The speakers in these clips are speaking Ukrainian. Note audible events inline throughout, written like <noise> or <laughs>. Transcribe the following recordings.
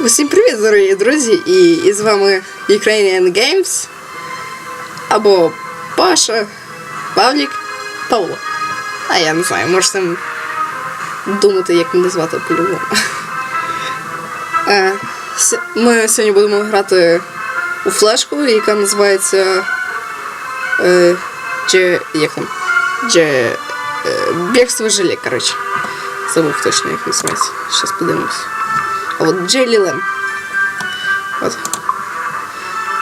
Усім привіт, дорогі друзі! І, і з вами Ukrainian Games або Паша, Павлік, Павло. А я не знаю, можете думати, як мене звати по-любому. <laughs> Е, Ми сьогодні будемо грати у флешку, яка називається. Дже. Як там? Дже. Бігство желе, коротше. Забув точно, як називається. Зараз подивимось. А от Джейлі Лем. От.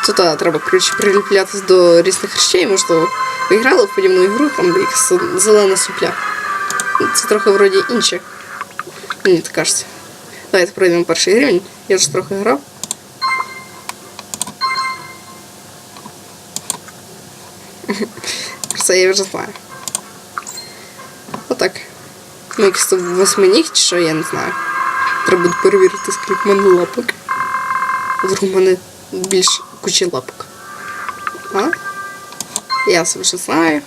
Тут треба коротше, приліплятись до різних речей, можливо. Ви грали в подібну ігру, там як зелена супля. Ну, Це трохи вроді інше. Мені так кажеться. Давайте пройдемо перший рівень. Я вже трохи грав. Про це я вже знаю. Отак. Ну, якийсь то восьминіг чи що, я не знаю. Треба буде перевірити, скільки в мене лапок. Вдруг в мене більш куча лапок. А? Я себе вже знаю.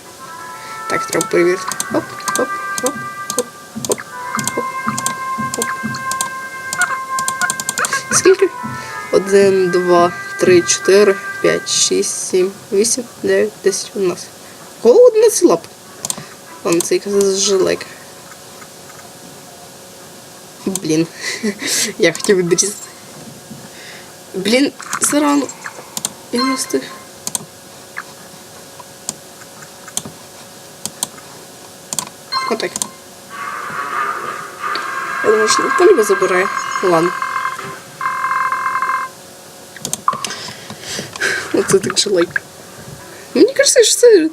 Так, треба перевірити. Оп, оп, оп, оп, оп, оп, оп. Скільки? Один, два, три, чотири, п'ять, шість, сім, вісім, дев'ять, десять, одинадцять. Кого одинадцять лап? Вон це якась жилейка. Блін. <laughs> Я хотів відрізати. Блін, зарано. Я не встиг. Отак. Я думаю, що поліва забирає. Ну ладно. Оце так жилейка. Мені кажется, що це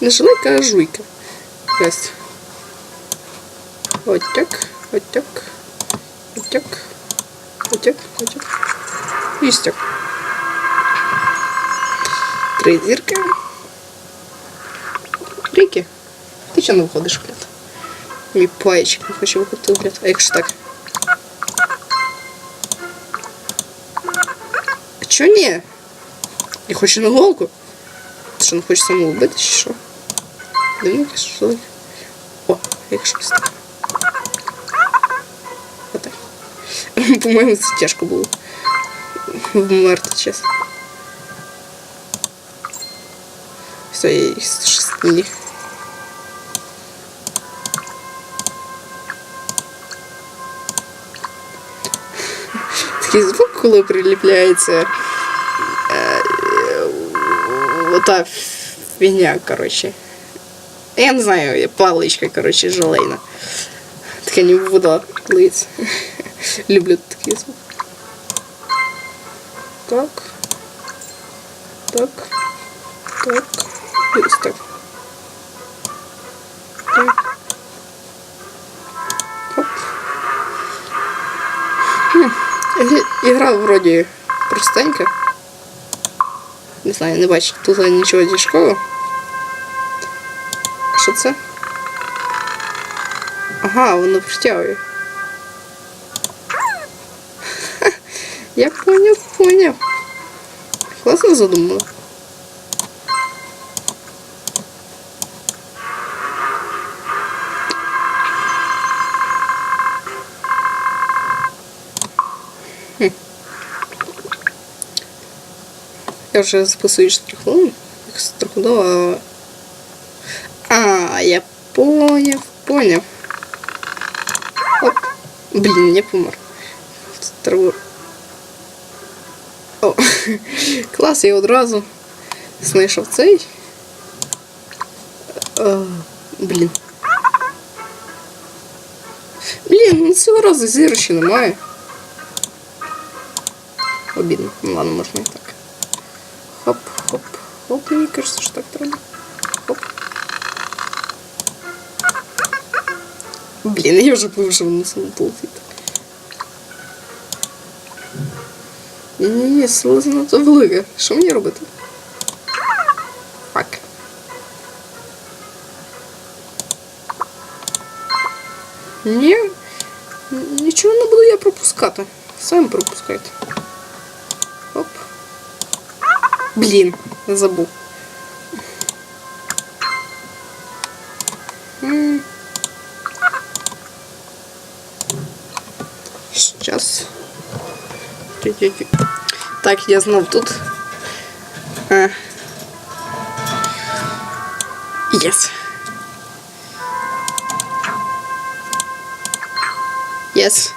не жилейка, а жуйка. Якась. Отак, отак, отак, Отак, отак. І стяк. Три зірки. Ріки. Ти чого виходиш в гляд? Мій паєчик не хоче виходити в гляд. А якщо так? А чого ні? Я хочу на голку. Ти що, не хочеш самоубити чи що? Дивно, що. О, якщо так. <laughs> По-моєму, це тяжко було. Вмерти, чесно. Все, я їх шестиніг. <laughs> Такий звук, коли приліпляється е, ота фігня, коротше. Я не знаю, паличка, коротше, желейна. Така не вода лиється. <laughs> Люблю такий звук. Так. Так. Так. І ось так. Так. Оп. Хм. Ігра- Ігра вроді простенька. Не знаю, не бачу тут нічого тяжкого. Що це? Ага, воно притягує. Я поняв, поняв. Класно задумала. Хм. Я вже записую 4 хвилини. А, я поняв, поняв. Оп. Блін, я помер. Це <laughs> Клас, я одразу знайшов цей. О, блін. Блін, ну цього разу зірочі немає. Обідно. Ну ладно, можна і так. Хоп, хоп, хоп, мені кажется, що так треба. Хоп. Блін, я вже повишив на самому полфіт. Ні-ні-ні, сила занадто велика. Що мені робити? Фак. Ні, нічого не буду я пропускати. Сам пропускайте. Оп. Блін, забув. Так, я знов тут. Е. Єс. Єс.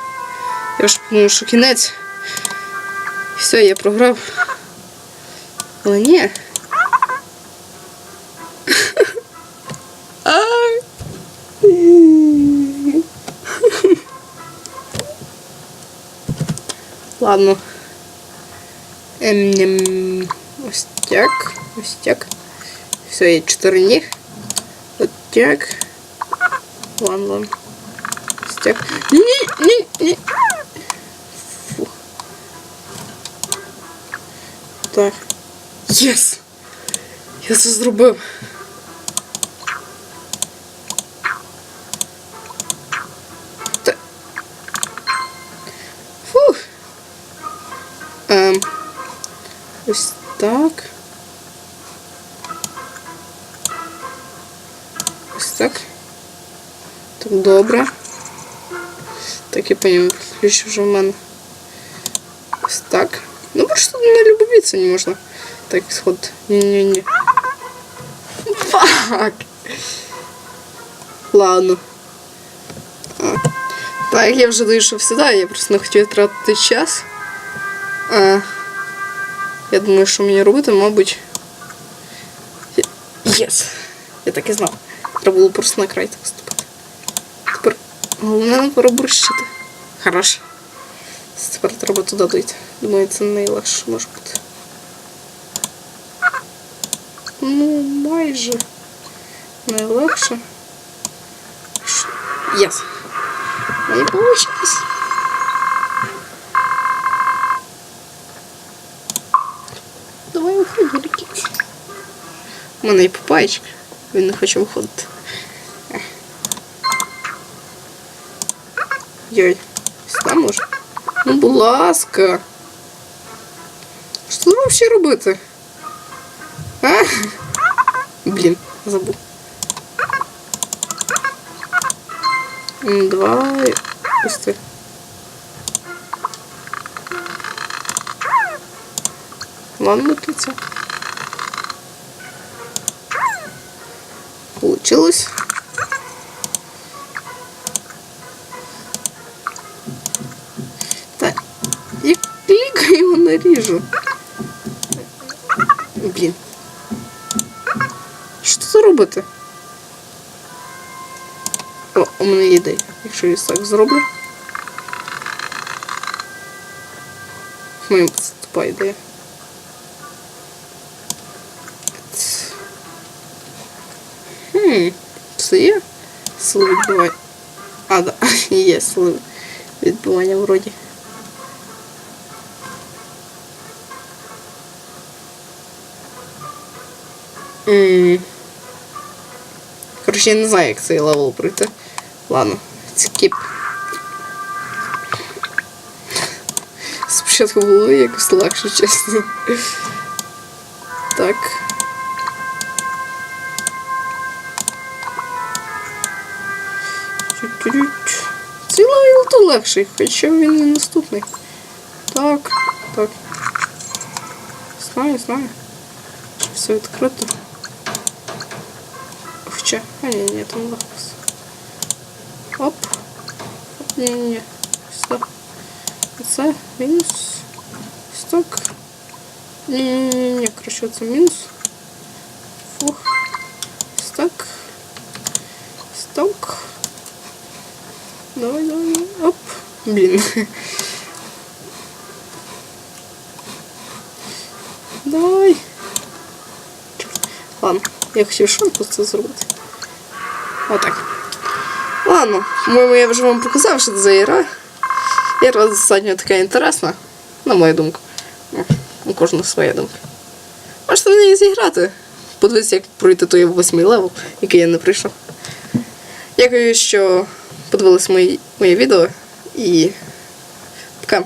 Я вже подумав, що кінець. Все, я програв. Але ні. Ладно. Ем, ось так. Ось так. Все, є чотири ніг. От так. Ладно, ладно. Ось так. Ні, ні, ні. Фу. Так. Єс! Я це зробив. Ось так. Ось так. Так, добре. Так, я понял, ключ вже в мене. Ось так. Ну, бо тут на любовіться не можна. Так, сход. Ні-ні-ні. Фак. Ладно. А. Так, я вже дійшов сюди, я просто не хотів тратити час. А. Я думаю, що мені робити, мабуть. Єс! Я так і знав. Треба було просто на край так ступити. Тепер головне не переборщити. Хорошо. Тепер треба туди дойти. Думаю, це найлегше може бути. Ну, майже найлегше. Єс. Не получилось. Виходь, У мене є папайчик. Він не хоче виходити. Йой, сюди може? Ну, будь ласка. Що тут взагалі робити? А? Блін, забув. М, Давай. Пусти. Ладно, киця. Получилось. Так. Я клікаю його наріжу. Блін. Що це робити? О, у мене є ідея. Якщо я так зроблю. Моя це тупа ідея. Хм, це є сили відбивання. А, да, <laughs> є сили відбивання вроді. М. Коротше, я не знаю, як цей левел пройти. Ладно, скіп. Спочатку було якось легше, чесно. Так. Цей левел то легший, хоча він не наступний. Так, так. Знаю, знаю. Чи все відкрито. Хоча. А ні, ні, там легко. все. Оп. Оп, ні, ні, ні. Стоп. Це мінус. Сток. Ні, ні, ні, ні, коротше, це мінус. Давай, давай, давай. Оп. Блін. Давай. Ладно, я хотів шанку це зробити. Отак. Ладно, по-моєму, я вже вам показав, що це за ігра. Ігра достатньо така інтересна, на мою думку. Ну, У кожного своя думка. Можете в неї зіграти. Подивіться, як пройти той восьмий левел, який я не прийшов. Дякую, що подивились мої, моє відео і пока.